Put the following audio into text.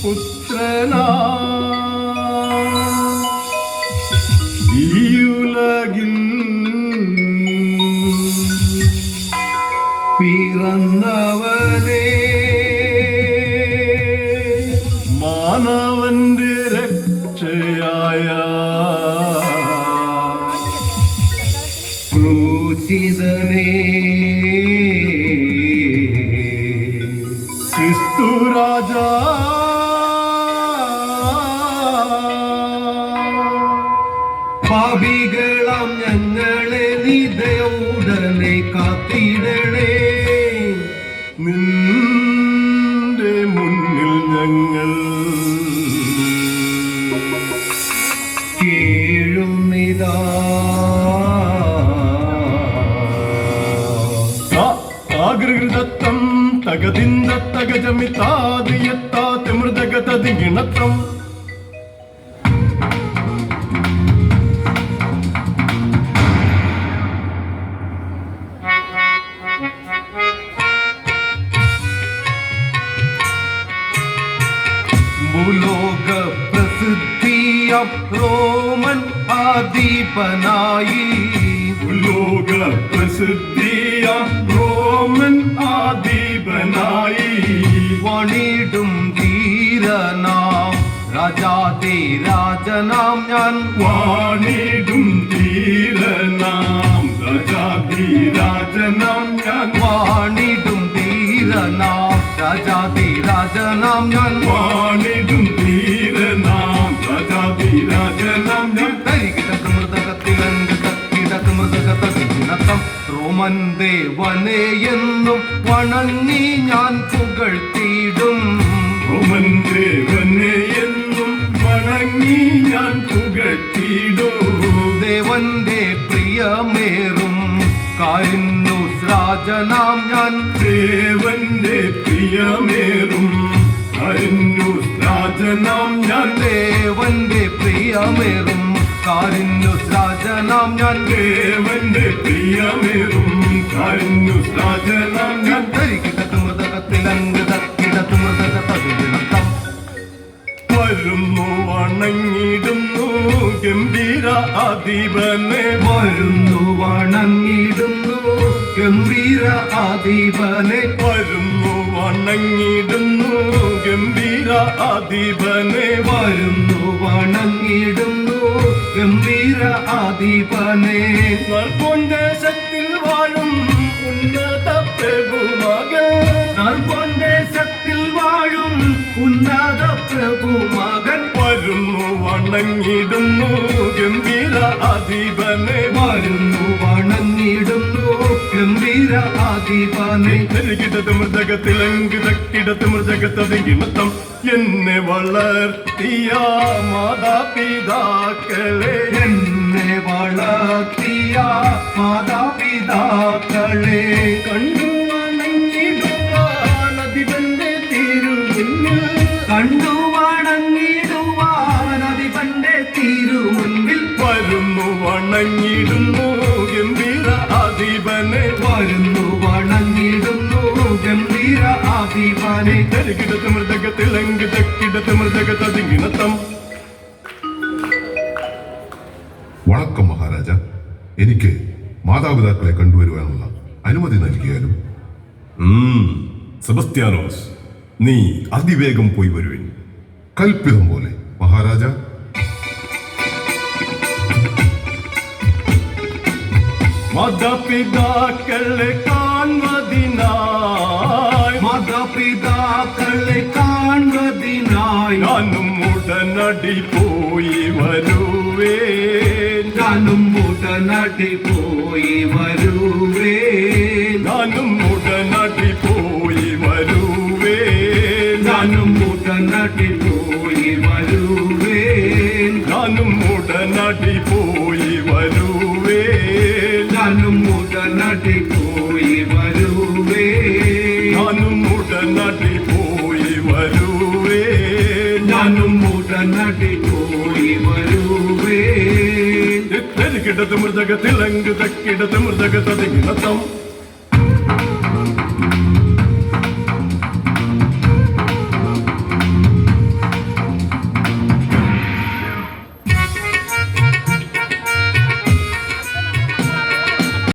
പുത്രനാ. ഈയുലകിൽ പിറന്നവനേ മാനവന്റെ രക്ഷയായ ക്രൂശിതനേ ക്രിസ്തു രാജാ. പാപികളാം ഞങ്ങളെ നിതയോടനെ കാത്തിടണേ. നിന്റെ മുന്നിൽ ഞങ്ങൾ കേഴുന്നിതാ തകതിന്ത തകജമിതാതി എത്താത്ത ഗിണത്രം ഭൂലോക റോമൻ ആദീപനായി. ഭൂലോക പ്രസിദ്ധിയ റോമൻ ആദി ആദീപനായി വണിടും ധീരനാം. രാജാതി രാജനാം ഞാൻ വാണിടും റോമൻ ദേവനെ എന്നും വണങ്ങി ഞാൻ പുകഴ്ത്തിയിടും. റോമൻ ദേവനെ എന്നും വണങ്ങി ഞാൻ പുകഴ്ത്തിയിടും. ദേവന്റെ പ്രിയമേറും. കാരുന്നു രാജനാം ഞാൻ. ദേവന്റെ പ്രിയമേറും. കാരുന്നു രാജനാം ഞാൻ. ദേവന്റെ പ്രിയമേറും. കാരുന്നു രാജനാം ഞാൻ. ദേവന്റെ പ്രിയമേറും. കാരുന്നു രാജനാം ഞാൻ ധരിക്കിടത്ത് മൃതകത്തിലങ്ക് തക്കിടത്ത് മൃതകത്തതിനർത്ഥം വരുന്നു വണങ്ങിടുന്നു ഗംഭീര അധീപനെ വരുന്നു വണങ്ങിടുന്നു ഗംഭീര അധീപനെ വരുന്നു വണങ്ങിടുന്നു ഗംഭീര അധീപനെ വരുന്നു വണങ്ങിടുന്നു ഗംഭീര അധീപനെ ദേശത്തിൽ വാഴും ദേശത്തിൽ വാഴും ഉന്നത പ്രഭു മകൻ. വരുന്നു വണങ്ങിടുന്നു ഗംഭീര അധിപനെ. വരുന്നു വണങ്ങിടുന്നു ഗംഭീര അധിപനെ. കിടത്ത് മൃതകത്തിലങ്ക് തക്കിടത്ത് മൃതകത്തതിമത്തം എന്നെ വളർത്തിയ മാതാപിതാക്കളെ. എന്നെ വളർത്തിയ മാതാപിതാക്കളെ. കണ്ടു വണങ്ങിടുന്നു. ഗംഭീര അധീപനെ വരുന്നു വണങ്ങിടുന്നു. ഗംഭീര ആദിപനെ. കിടത്ത് മൃതകത്തിലങ്ക് തെക്കിടത്ത് മൃതകത്തതിമിണത്തം വണക്കം മഹാരാജ. എനിക്ക് മാതാപിതാക്കളെ കണ്ടുവരുവാനുള്ള അനുമതി നൽകിയാലും? സെബസ്ത്യാനോസ് നീ അതിവേഗം പോയി വരുവിൻ. കൽപ്പിതം പോലെ മഹാരാജ. മാതാപിതാക്കളെ കാൺവതിനായി മാതാപിതാക്കളെ കാൺവതിനായി ഞാനും ഉടനടി പോയി വരുവേ ഞാനും ഉടനടി പോയി വരുവേ ഞാനും ഉടനടി പോയി വരുവേ ഞാനും ഉടനടി പോയി വരുവേ ഞാനും ഉടനടി പോയി വരുവേ ഞാനും ഉടനടി പോയി വരുവേ. ഞാനും ഉടനടി പോയി വരുവേ. ഞാനും ഉടനടി പോയി വരുവേ. കിടത്ത് മൃതകത്തിലങ്ക് തക്കിടത്ത് മൃതകത്തതിമിണത്തം